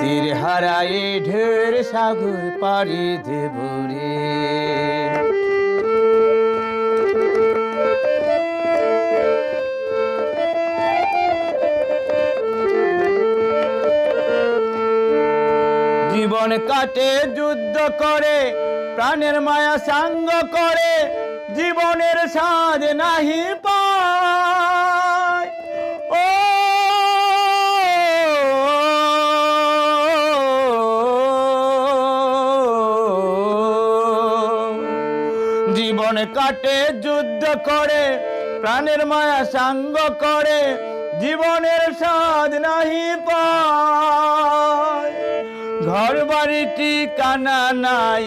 তীর হারাই ঢের সাগর পাড়ি দেব রে। জীবন কাটে, যুদ্ধ করে, প্রাণের মায়া সাঙ্গ করে, জীবনের স্বাদ নাহি পায় জীবন কাটে, যুদ্ধ করে, প্রাণের মায়া সাঙ্গ করে, জীবনের স্বাদ নাহি ঘর বাড়ি ঠিকানা নাই,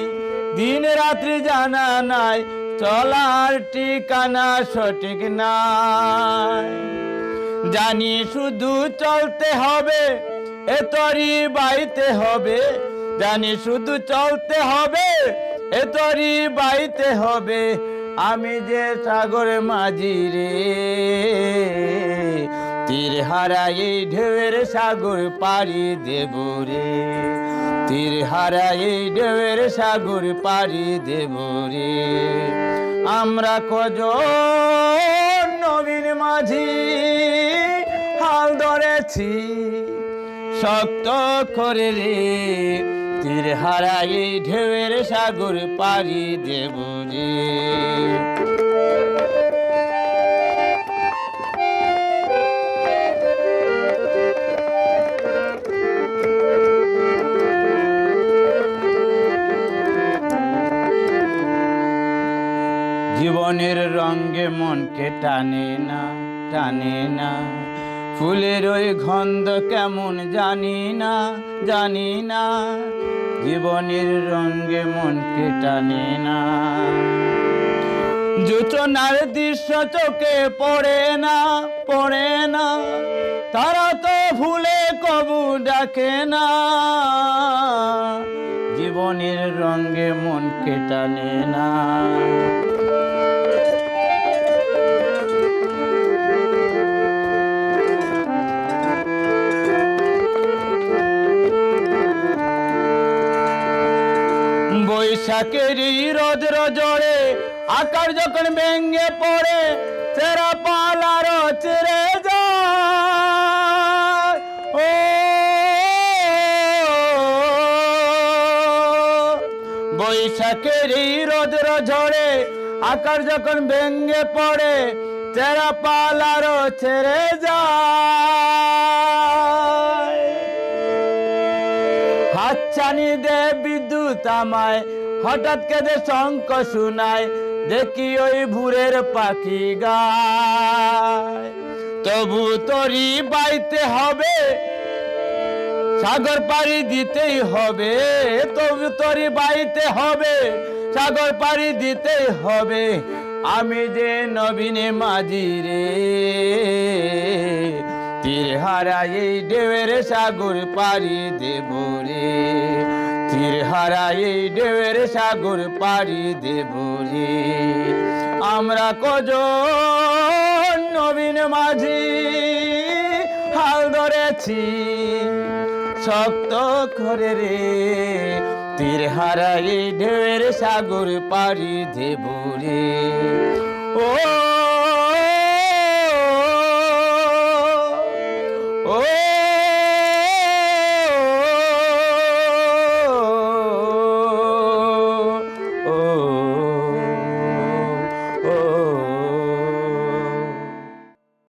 দিন রাত্রি জানা নাই, চলার ঠিকানা সঠিক নাই। জানি শুধু চলতে হবে, এ তরি বাইতে হবে, জানি শুধু চলতে হবে এ তরি বাইতে হবে, আমি যে সাগর মাঝি রে। তীর হারাই ঢেউয়ের সাগর পাড়ি দেব রে। তীর হারাই ঢেউয়ের সাগর পাড়ি দেব রে। আমরা কজ নবীন মাঝি, হাল ধরেছি শক্ত করে রে। তীর হারাই ঢেউয়ের সাগর পাড়ি দেব জীবনের রঙে মনকে টানে না টানে না। ফুলের ওই গন্ধ কেমন জানি না জানি না। জীবনের রঙে মনকে টানে না। জোচনার দৃশ্য চোখে পড়ে না পড়ে না। তারা তো ভুলে কবু ডাকে না। জীবনের রঙে মনকে টানে না। বৈশাখের রোদ্র জড়ে আকার যখন ভেঙে পড়ে চেরা পালার চেরে যায়। ও বৈশাখের রোদ্র ঝড়ে আকার যখন ভেঙে পড়ে চেরা পালার ছেড়ে যায়। হাতছানি দে বিদ্যুৎ আমায় হঠাৎ কেঁদে শঙ্ক শুনায়, দেখি ওই ভুরের পাখি গায়। তবু তরি বাইতে হবে, সাগর পাড়ি দিতেই হবে। তবু তরি বাইতে হবে, সাগর পাড়ি দিতেই হবে। আমি যে নবীনে মাঝি রে তীর হারাই ঢেউয়ের সাগর পাড়ি দেব রে। তীর হারাই ঢেউয়ের সাগর পাড়ি দেব রে। আমরা কজ নবীন মাঝি হাল ধরেছি শক্ত করে রে। তীর হারাই ঢেউয়ের সাগর পাড়ি দেব রে।